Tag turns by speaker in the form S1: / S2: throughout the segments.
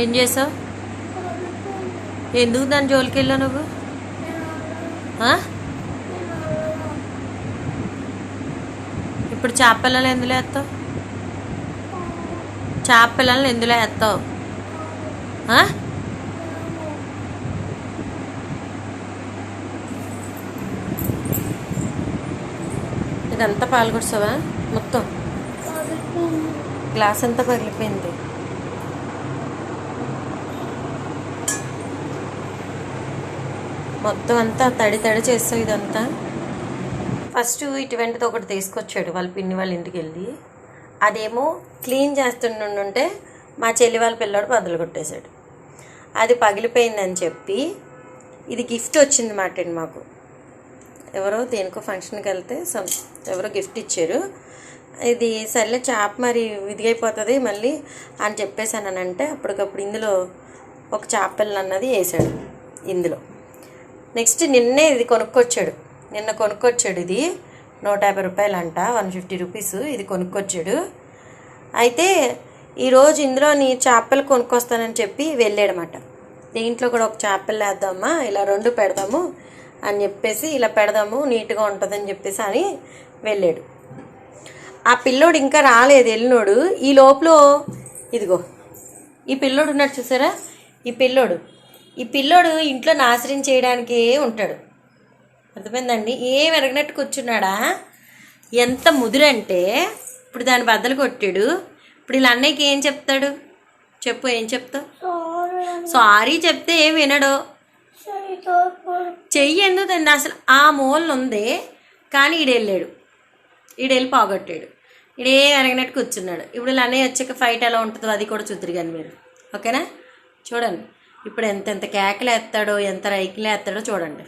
S1: ఏం చేసావు? ఎందుకు దాని జోలికి వెళ్ళావు నువ్వు? ఇప్పుడు చేప పిల్లలు ఎందులో వేస్తావు చేప పిల్లల్ని ఎందులో వేస్తావు? ఇదంతా పాల్గొస్తావా మొత్తం? గ్లాస్ అంతా పగిలిపోయింది. మొత్తం అంతా తడి తడి చేస్తావు ఇదంతా. ఫస్ట్ ఇటువంటిది ఒకటి తీసుకొచ్చాడు వాళ్ళ పిన్ని వాళ్ళ ఇంటికి వెళ్ళి. అదేమో క్లీన్ చేస్తుండుంటే మా చెల్లి వాళ్ళ పిల్లోడు బదులు కొట్టేశాడు. అది పగిలిపోయిందని చెప్పి ఇది గిఫ్ట్ వచ్చింది మాట మాకు. ఎవరో దేనికో ఫంక్షన్కి వెళ్తే సమ్ ఎవరో గిఫ్ట్ ఇచ్చారు. ఇది సర్లే చాప్ మరి విదిగైపోతుంది మళ్ళీ అని చెప్పేసానంటే అప్పటికప్పుడు ఇందులో ఒక చేపలు అన్నది వేసాడు ఇందులో. నెక్స్ట్ నిన్నే ఇది కొనుక్కొచ్చాడు. నిన్న కొనుక్కొచ్చాడు ఇది. నూట యాభై రూపాయలు అంట వన్ ఫిఫ్టీ రూపీస్ ఇది కొనుక్కొచ్చాడు. అయితే ఈరోజు ఇందులో నీ చేపలు కొనుక్కొస్తానని చెప్పి వెళ్ళాడనమాట దీంట్లో కూడా ఒక చేపలు వేద్దామా ఇలా రెండు పెడదాము అని చెప్పేసి ఇలా పెడదాము నీట్గా ఉంటుందని చెప్పేసి అని వెళ్ళాడు. ఆ పిల్లోడు ఇంకా రాలేదు వెళ్ళినోడు ఈ లోపల ఇదిగో ఈ పిల్లోడు ఉన్నాడు చూసారా? ఈ పిల్లోడు ఈ పిల్లోడు ఇంట్లో నాశనం చేయడానికే ఉంటాడు. అర్థమైందండి? ఏం ఎరగనట్టు కూర్చున్నాడా? ఎంత ముదురంటే ఇప్పుడు దాని బద్దలు కొట్టాడు. ఇప్పుడు వీళ్ళ అన్నయ్యకి ఏం చెప్తాడు? చెప్పు ఏం చెప్తావు? సారీ చెప్తే ఏం వినడు. చెయ్యి ఎందుకండి అసలు ఆ మూలన ఉంది కానీ ఈడు వెళ్ళాడు. ఈడు వెళ్ళి పోగొట్టాడు. ఈడేం ఎరగనట్టు కూర్చున్నాడు. ఇప్పుడు వీళ్ళ అన్నయ్య వచ్చాక ఫైట్ ఎలా ఉంటుందో అది కూడా చూద్దరు కానీ మీరు. ఓకేనా? చూడండి. ఇప్పుడు ఎంత ఎంత కేకలు ఎత్తాడో ఎంత రైకిలు ఎత్తాడో చూడండి.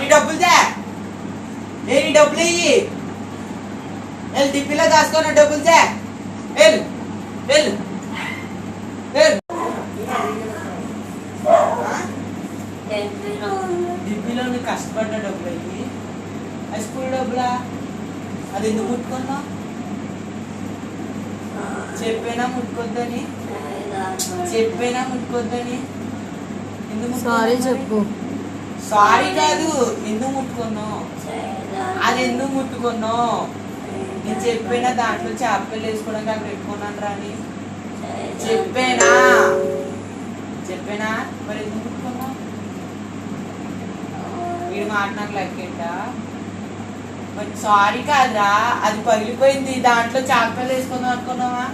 S2: నీ డబ్బులు తే. ఏ నీ డబ్బులు ఇయ్యి. వెళ్ళి డిప్పిలో దాచుకో డబ్బులు తే. వెళ్ళు వెళ్ళు వెళ్ళు డిప్పిలో నువ్వు కష్టపడ్డ డబ్బులు అయ్యి అది స్కూల్ డబ్బులా? అది ఎందుకు ముట్టుకున్నావు? చెప్పేనా ముట్టుకోద్దని? చెప్పేనా ముట్టుకోద్దని? ఎందుకు
S1: సారీ? చెప్పు.
S2: సారీ కాదు ఎందుకు ముట్టుకున్నావు. అది ఎందుకు ముట్టుకున్నావు? నేను చెప్పిన దాంట్లో చేపలు వేసుకోవడానికి అక్కడ పెట్టుకున్నాను రాని చెప్పేనా? చెప్పేనా? మరి ఎందుకు ముట్టుకున్నావు? వీడి మాట్లాడిన నాకు లెక్కేంటా మరి సారీ కాదురా అది పగిలిపోయింది. దాంట్లో చేపలు వేసుకుందాం అనుకున్నావా?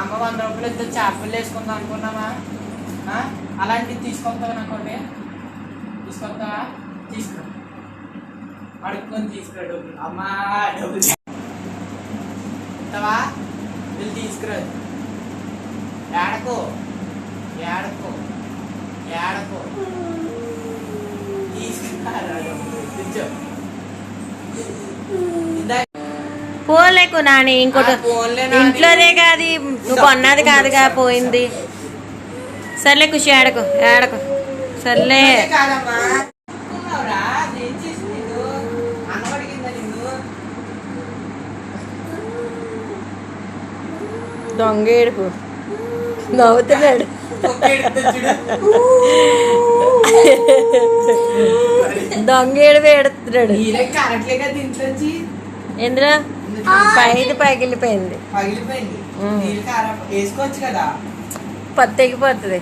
S2: అమ్మ వంద రూపాయలు ఇద్దరు చేపలు వేసుకుందాం అనుకున్నావా? అలాంటివి తీసుకొస్తావా నాకోటి తీసుకొస్తావా? తీసుకో అడుక్కొని తీసుకురా డబ్బులు. అమ్మా డబ్బులు ఇస్తావా వీళ్ళు తీసుకురా. ఏడకో. ఏడకో తీసుకురా డబ్బులు తెచ్చో ఇందాక
S1: పోలేకు నాని ఇంకోటి. ఇంట్లోదే కాదు నువ్వు కొన్నది కాదుగా పోయింది. సర్లే ఖుషి ఆడకు ఆడకు. సర్లే? దొంగ ఏడుపు. నవ్వుతున్నాడు.
S2: కుక్క ఏడుస్తుంది చూడు.
S1: దొంగ ఏడుపు ఏడుతున్నాడు
S2: నీళ్ళకి కరట్లే కదా దీంట్లోంచి
S1: ఎందులో? పైది పగిలిపోయింది.
S2: వేసుకోవచ్చు కదా?
S1: పత్తి ఎగిపోతుంది.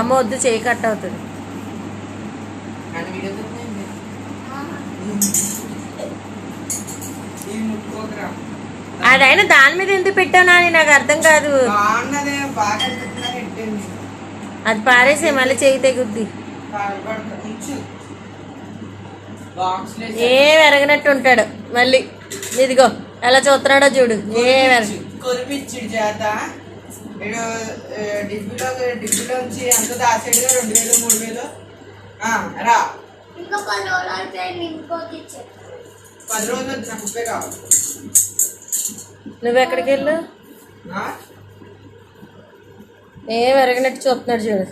S1: అమ్మ వద్దు చేయి కట్ అవుతుంది.
S2: ముట్టుకోకరా
S1: అదైనా దాని మీద ఎందుకు పెట్టావు నాని? నాకు అర్థం కాదు. అది పారేసే మళ్ళీ చేయి తెగుద్ది. ఏం ఎరగనట్టు ఉంటాడు. మళ్ళీ ఇదిగో ఎలా చూస్తున్నాడో చూడు. ఏం
S2: చేత. వీడు ఆ, డిబ్బీలో డిబ్బీలో వచ్చి ఎంత దాసాడుగా రెండు వేలు మూడు వేలు. ఆ, రా.
S3: ఇంకా పది రోజులు
S2: ముప్పై కావాలి.
S1: నువ్వు ఎక్కడికి వెళ్ళు?
S2: ఆ?
S1: ఏం ఎరగనట్టు చూస్తున్నాడు చూడు.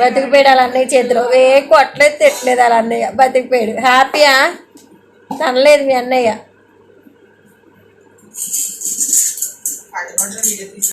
S1: బతికిపోయాడు అలా అన్నయ్య చేతిలో. ఏ కొట్టలేదు తిట్టలేదు అలా అన్నయ్య. బతికిపోయాడు. హ్యాపీయా? తనలేదు మీ అన్నయ్య.